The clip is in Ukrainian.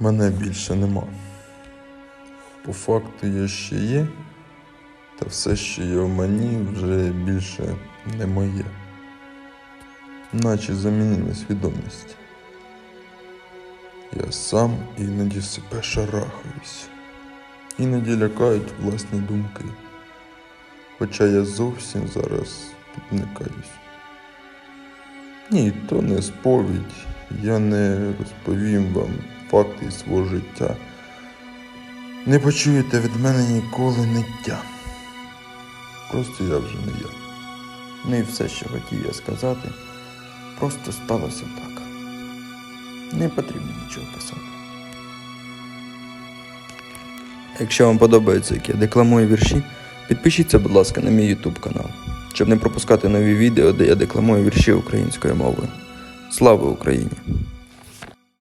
Мене більше нема. По факту я ще є, та все, що є в мені, вже більше не моє. Наче замінили свідомість. Я сам іноді себе шарахаюсь. Іноді лякають власні думки. Хоча я зовсім зараз тут не каюсь. Ні, то не сповідь. Я не розповім вам факти свого життя. Не почуєте від мене ніколи ниття. Просто я вже не я. Ну і все, що хотів я сказати, просто сталося так. Не потрібно нічого писати. Якщо вам подобається, як я декламую вірші, підпишіться, будь ласка, на мій YouTube канал, щоб не пропускати нові відео, де я декламую вірші українською мовою. Слава Україні!